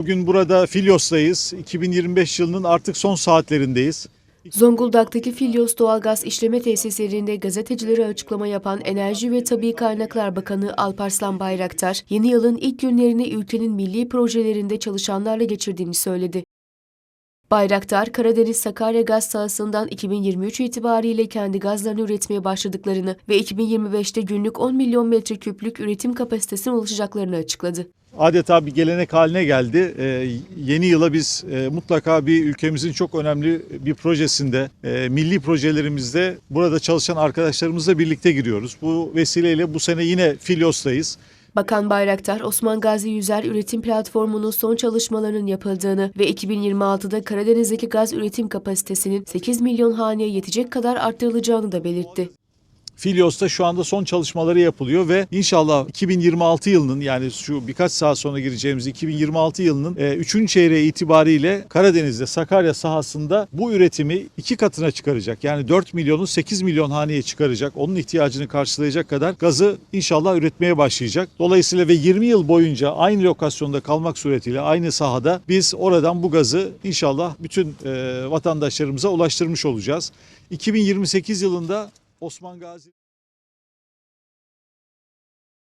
Bugün burada Filyos'tayız. 2025 yılının artık son saatlerindeyiz. Zonguldak'taki Filyos Doğalgaz İşleme Tesislerinde gazetecilere açıklama yapan Enerji ve Tabi Kaynaklar Bakanı Alparslan Bayraktar, yeni yılın ilk günlerini ülkenin milli projelerinde çalışanlarla geçirdiğini söyledi. Bayraktar, Karadeniz Sakarya gaz sahasından 2023 itibariyle kendi gazlarını üretmeye başladıklarını ve 2025'te günlük 10 milyon metreküplük üretim kapasitesine ulaşacaklarını açıkladı. Adeta bir gelenek haline geldi. Ee, yeni yıla biz e, mutlaka bir ülkemizin çok önemli bir projesinde, e, milli projelerimizde burada çalışan arkadaşlarımızla birlikte giriyoruz. Bu vesileyle bu sene yine Filyos'tayız. Bakan Bayraktar, Osman Gazi Yüzer Üretim Platformu'nun son çalışmalarının yapıldığını ve 2026'da Karadeniz'deki gaz üretim kapasitesinin 8 milyon haneye yetecek kadar arttırılacağını da belirtti. Filyos'ta şu anda son çalışmaları yapılıyor ve inşallah 2026 yılının yani şu birkaç saat sonra gireceğimiz 2026 yılının 3. çeyreği itibariyle Karadeniz'de Sakarya sahasında bu üretimi iki katına çıkaracak. Yani 4 milyonu 8 milyon haneye çıkaracak. Onun ihtiyacını karşılayacak kadar gazı inşallah üretmeye başlayacak. Dolayısıyla ve 20 yıl boyunca aynı lokasyonda kalmak suretiyle aynı sahada biz oradan bu gazı inşallah bütün e, vatandaşlarımıza ulaştırmış olacağız. 2028 yılında Osman Gazi